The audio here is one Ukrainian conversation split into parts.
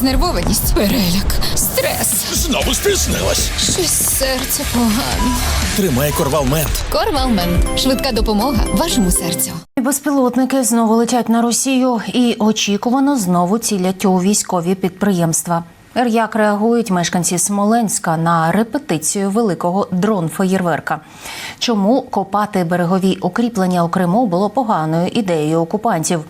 Знервованість, переляк, стрес. Знову спізнилась. Щось серце погано. Тримай корвалмент. Корвалмен. Швидка допомога вашому серцю. Безпілотники знову летять на Росію і очікувано знову цілять у військові підприємства. Як реагують мешканці Смоленська на репетицію великого дрон-феєрверка? Чому копати берегові укріплення у Криму було поганою ідеєю окупантів?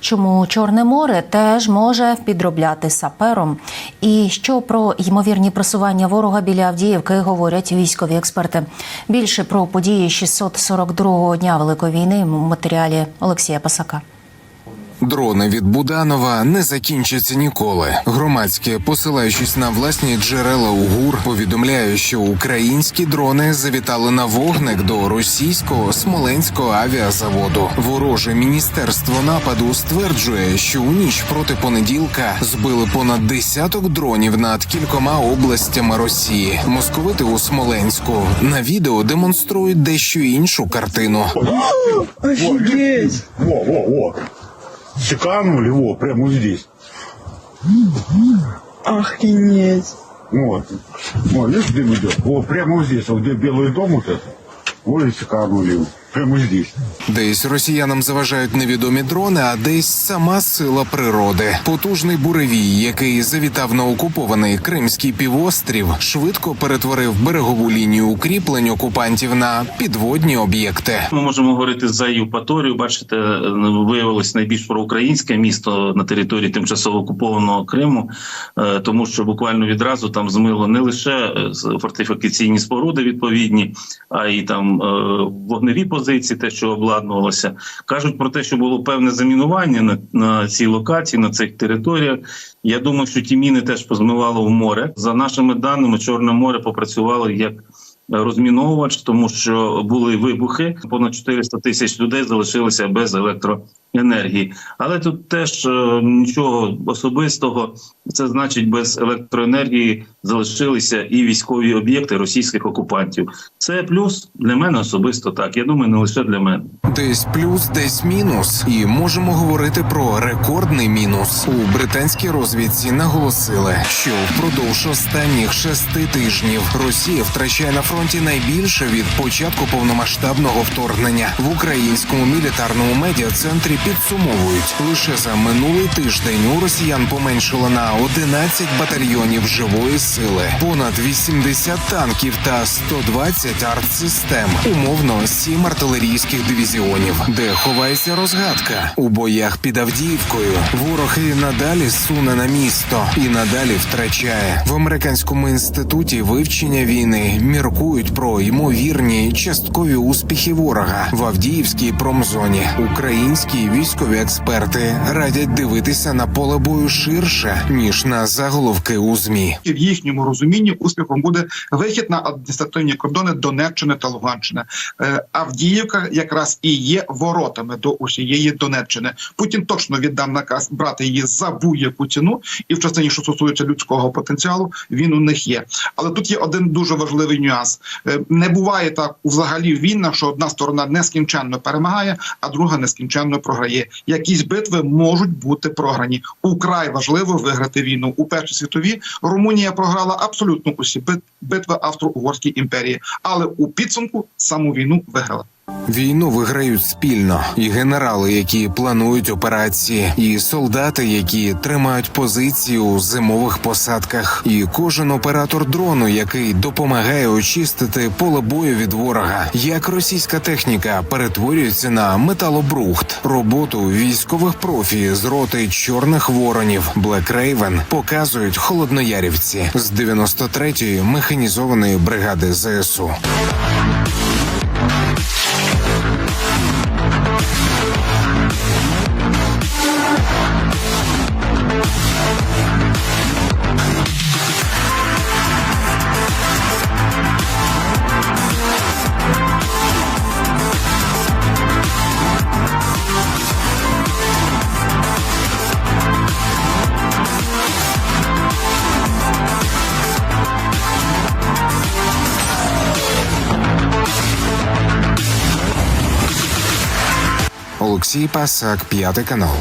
Чому Чорне море теж може підробляти сапером? І що про ймовірні просування ворога біля Авдіївки говорять військові експерти? Більше про події 642-го дня Великої війни в матеріалі Олексія Пасака. Дрони від Буданова не закінчаться ніколи. Громадське, посилаючись на власні джерела УГУР, повідомляє, що українські дрони завітали на вогник до російського смоленського авіазаводу. Вороже міністерство нападу стверджує, що у ніч проти понеділка збили понад десяток дронів над кількома областями Росії. Московити у Смоленську на відео демонструють дещо іншу картину. Офигеть! Во, во, во. Секанули, во, прямо вот здесь. Охренеть! Вот. Вот, видишь, дым идет? Вот, прямо вот здесь, вот где белый дом вот этот. Вот и секанули. Прямо здесь. Десь росіянам заважають невідомі дрони, а десь сама сила природи. Потужний буревій, який завітав на окупований Кримський півострів, швидко перетворив берегову лінію укріплень окупантів на підводні об'єкти. Ми можемо говорити за Євпаторію. Бачите, ну, виявилось найбільш проукраїнське місто на території тимчасово окупованого Криму, е, тому що буквально відразу там змило не лише е, з- фортифікаційні споруди відповідні, а й там е, вогневі позиції, те, що обладнувалося. Кажуть про те, що було певне замінування на, на цій локації, на цих територіях. Я думаю, що ті міни теж позмивало в море. За нашими даними, Чорне море попрацювало як розміновувач, тому що були вибухи. Понад 400 тисяч людей залишилися без електроенергії. Але тут теж е, нічого особистого. Це значить, без електроенергії залишилися і військові об'єкти російських окупантів. Це плюс для мене особисто так. Я думаю, не лише для мене. Десь плюс, десь мінус, і можемо говорити про рекордний мінус. У британській розвідці наголосили, що впродовж останніх шести тижнів Росія втрачає на фронті найбільше від початку повномасштабного вторгнення в українському мілітарному медіа-центрі підсумовують лише за минулий тиждень у росіян поменшило на 11 батальйонів живої сили, понад 80 танків та 120 артсистем, умовно 7 артилерійських дивізіонів, де ховається розгадка у боях під Авдіївкою. Ворог і надалі суне на місто і надалі втрачає в американському інституті вивчення війни. Міркують про ймовірні часткові успіхи ворога в Авдіївській промзоні. Українські військові експерти радять дивитися на поле бою ширше ніж на заголовки у змі. в їхньому розумінні успіхом буде вихід на адміністративні кордони Донеччини та Луганщини. Е, Авдіївка якраз і є воротами до усієї Донеччини. Путін точно віддав наказ брати її за будь-яку ціну, і в частині, що стосується людського потенціалу, він у них є. Але тут є один дуже важливий нюанс. Е, Не буває так взагалі війна, що одна сторона нескінченно перемагає, а друга нескінченно програє. Якісь битви можуть бути програні. Украй важливо виграти війну у першій світовій. Румунія програла абсолютно усі бит- битви Австро-Угорській імперії, але у підсумку саму війну виграла. Війну виграють спільно, і генерали, які планують операції, і солдати, які тримають позиції у зимових посадках, і кожен оператор дрону, який допомагає очистити поле бою від ворога. Як російська техніка перетворюється на металобрухт, роботу військових профі з роти чорних воронів Black Raven показують холодноярівці з 93-ї механізованої бригади ЗСУ. Олексій Пасак, п'ятий канал.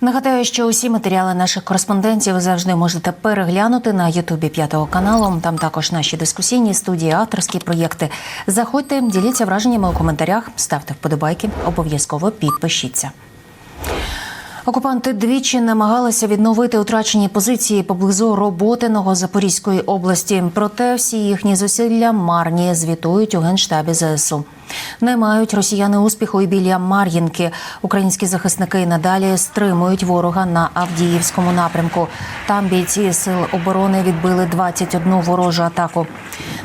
Нагадаю, що усі матеріали наших кореспондентів завжди можете переглянути на Ютубі п'ятого каналу. Там також наші дискусійні студії, авторські проєкти. Заходьте, діліться враженнями у коментарях, ставте вподобайки, обов'язково підпишіться. Окупанти двічі намагалися відновити утрачені позиції поблизу Роботиного Запорізької області. Проте всі їхні зусилля марні звітують у генштабі ЗСУ. Не мають росіяни успіху і біля Мар'їнки. Українські захисники надалі стримують ворога на Авдіївському напрямку. Там бійці сил оборони відбили 21 ворожу атаку.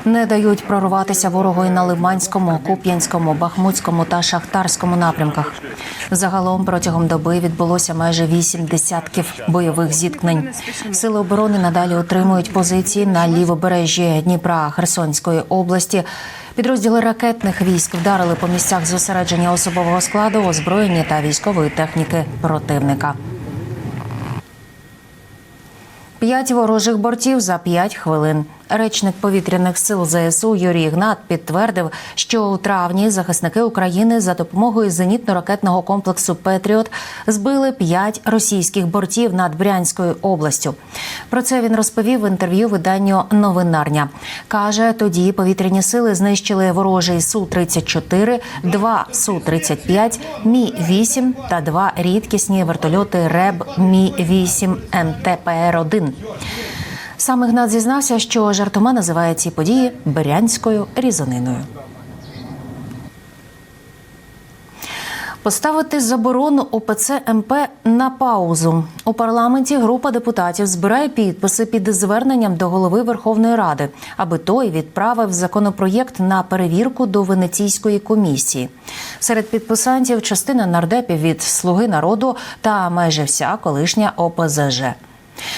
Не дають прорватися ворогу і на Лиманському, Куп'янському, Бахмутському та Шахтарському напрямках. Загалом протягом доби відбулося майже вісім десятків бойових зіткнень. Сили оборони надалі отримують позиції на лівобережжі Дніпра Херсонської області. Підрозділи ракетних військ вдарили по місцях зосередження особового складу, озброєння та військової техніки противника. П'ять ворожих бортів за п'ять хвилин. Речник повітряних сил ЗСУ Юрій Ігнат підтвердив, що у травні захисники України за допомогою зенітно-ракетного комплексу Петріот збили п'ять російських бортів над Брянською областю. Про це він розповів в інтерв'ю виданню Новинарня. каже, тоді повітряні сили знищили ворожий су 34 два су 35 мі 8 та два рідкісні вертольоти РЕБ Мі 8 МТПР 1 Сам Ігнат зізнався, що жартома називає ці події Берянською різаниною. Поставити заборону ОПЦ МП на паузу у парламенті. Група депутатів збирає підписи під зверненням до голови Верховної Ради, аби той відправив законопроєкт на перевірку до Венеційської комісії. Серед підписантів частина нардепів від Слуги народу та майже вся колишня ОПЗЖ.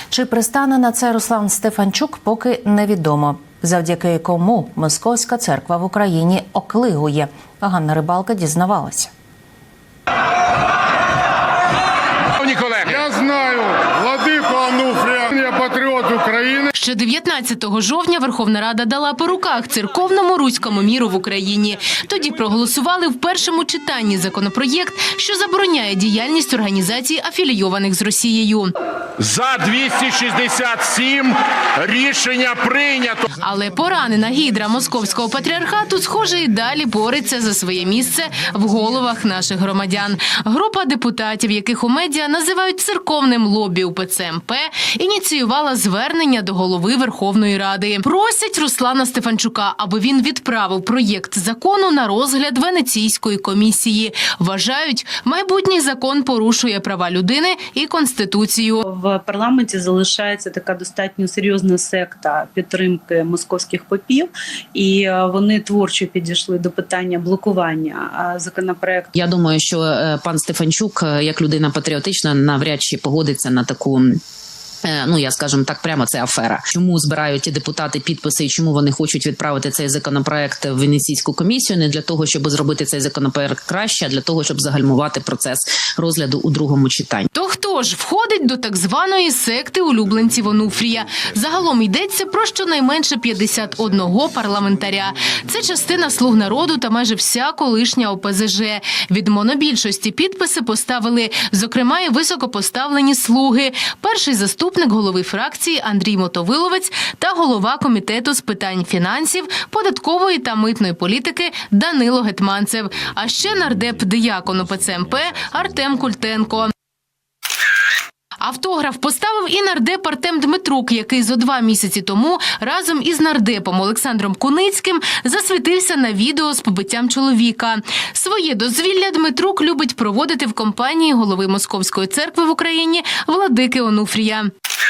Чи пристане на це Руслан Стефанчук, поки невідомо. Завдяки кому московська церква в Україні оклигує. Ганна Рибалка дізнавалася. Я знаю владику Ануфрія, я патріот України. Ще 19 жовтня Верховна Рада дала по руках церковному руському міру в Україні. Тоді проголосували в першому читанні законопроєкт, що забороняє діяльність організацій афілійованих з Росією. За 267 рішення прийнято. Але поранена гідра московського патріархату, схоже, і далі бореться за своє місце в головах наших громадян. Група депутатів, яких у медіа називають церковним лобі УПЦ МП, ініціювала звернення до голови Верховної Ради. Просять Руслана Стефанчука, аби він відправив проєкт закону на розгляд Венеційської комісії. Вважають, майбутній закон порушує права людини і конституцію. в парламенті залишається така достатньо серйозна секта підтримки московських попів, і е, вони творчо підійшли до питання блокування законопроекту. Я думаю, що е, пан Стефанчук, е, як людина патріотична, навряд чи погодиться на таку. Е, Ну, я скажем так, прямо це афера. Чому збирають ті депутати підписи і чому вони хочуть відправити цей законопроект в Венеційську комісію? Не для того, щоб зробити цей законопроект краще, а для того, щоб загальмувати процес розгляду у другому читанні. То хто ж входить до так званої секти улюбленців Онуфрія? Загалом йдеться про щонайменше 51 парламентаря. Це частина слуг народу та майже вся колишня ОПЗЖ. Від монобільшості підписи поставили, зокрема, і високопоставлені слуги. Перший заступник голови фракції Андрій Мотовиловець та голова комітету з питань фінансів, податкової та митної політики Данило Гетманцев. А ще нардеп диякон ОПЦ МП Артем Культенко. Автограф поставив і нардеп Артем Дмитрук, який зо два місяці тому разом із нардепом Олександром Куницьким засвітився на відео з побиттям чоловіка. Своє дозвілля Дмитрук любить проводити в компанії голови Московської церкви в Україні Владики Онуфрія.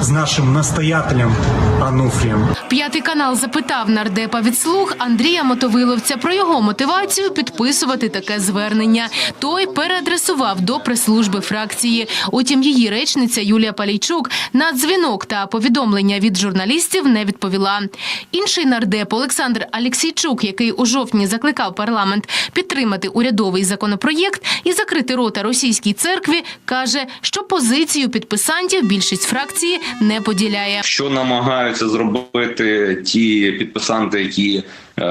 с нашим настоятелем Ануфрием. П'ятий канал запитав нардепа від слуг Андрія Мотовиловця про його мотивацію підписувати таке звернення. Той переадресував до прес-служби фракції. Утім, її речниця Юлія Палійчук на дзвінок та повідомлення від журналістів не відповіла. Інший нардеп Олександр Алексійчук, який у жовтні закликав парламент підтримати урядовий законопроєкт і закрити рота російській церкві, каже, що позицію підписантів більшість фракції не поділяє. що намагаються зробити ті підписанти, які е,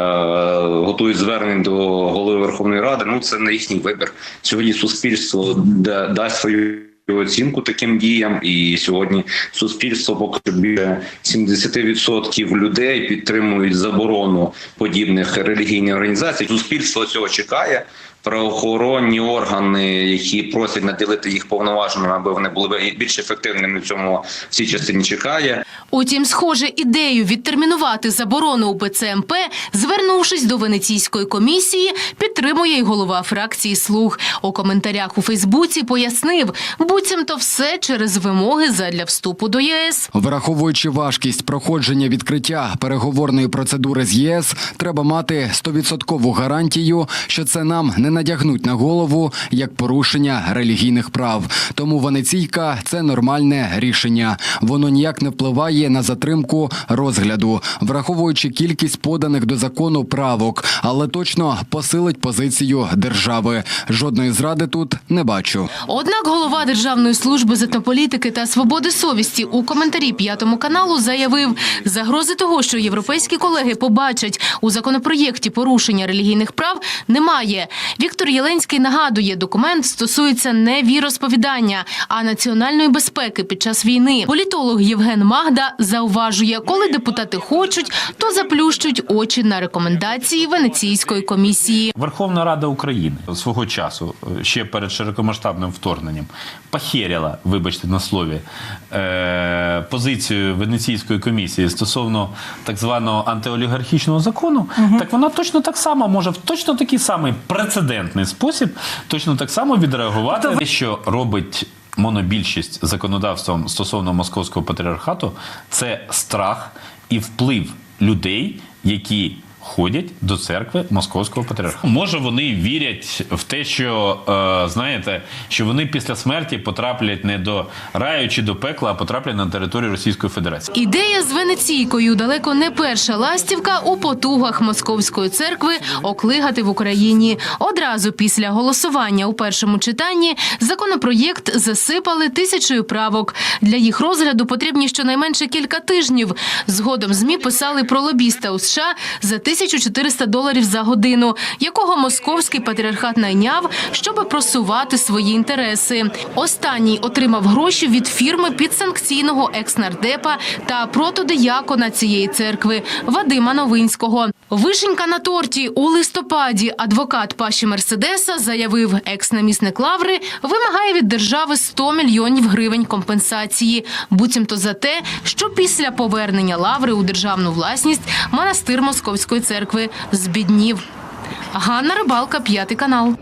готують звернення до голови Верховної Ради. Ну це не їхній вибір. Сьогодні суспільство да- дасть свою. Оцінку таким діям, і сьогодні суспільство поки біля 70% людей підтримують заборону подібних релігійних організацій. Суспільство цього чекає. Правоохоронні органи, які просять наділити їх повноваженнями, аби вони були більш ефективними в цьому в цій частині. Чекає. Утім, схоже, ідею відтермінувати заборону УПЦ МП, звернувшись до Венеційської комісії, підтримує й голова фракції «Слуг». У коментарях у Фейсбуці пояснив, буцімто все через вимоги задля вступу до ЄС. Враховуючи важкість проходження відкриття переговорної процедури з ЄС, треба мати стовідсоткову гарантію, що це нам не надягнуть на голову як порушення релігійних прав. Тому Венеційка це нормальне рішення. Воно ніяк не впливає на затримку розгляду, враховуючи кількість поданих до закону правок, але точно посилить позицію держави. Жодної зради тут не бачу. Однак голова Державної служби з етнополітики та свободи совісті у коментарі п'ятому каналу заявив, загрози того, що європейські колеги побачать у законопроєкті порушення релігійних прав, немає. Віктор Єленський нагадує, документ стосується не віросповідання, а національної безпеки під час війни. Політолог Євген Магда зауважує, коли депутати хочуть, то заплющують очі на рекомендації Венеційської комісії. Верховна Рада України свого часу, е, ще перед широкомасштабним вторгненням, похеряла, вибачте на слові, е, позицію Венеційської комісії стосовно так званого антиолігархічного закону, так вона точно так само може в точно такий самий прецедентний спосіб, точно так само відреагувати, те, що робить. Монобільшість законодавством стосовно московського патріархату це страх і вплив людей, які ходять до церкви московського патріархату. Може, вони вірять в те, що е, знаєте, що вони після смерті потраплять не до раю чи до пекла, а потраплять на територію Російської Федерації. Ідея з Венеційкою далеко не перша ластівка у потугах московської церкви оклигати в Україні. Одразу після голосування у першому читанні законопроєкт засипали тисячою правок. Для їх розгляду потрібні щонайменше кілька тижнів. Згодом змі писали про лобіста у США за 1400 доларів за годину, якого московський патріархат найняв, щоб просувати свої інтереси. Останній отримав гроші від фірми підсанкційного екснардепа та протодиякона цієї церкви Вадима Новинського. Вишенька на торті у листопаді адвокат Паші Мерседеса заявив, екс-намісник Лаври вимагає від держави 100 мільйонів гривень компенсації, буцімто за те, що після повернення Лаври у державну власність монастир Московської церкви збіднів. Ганна Рибалка, п'ятий канал.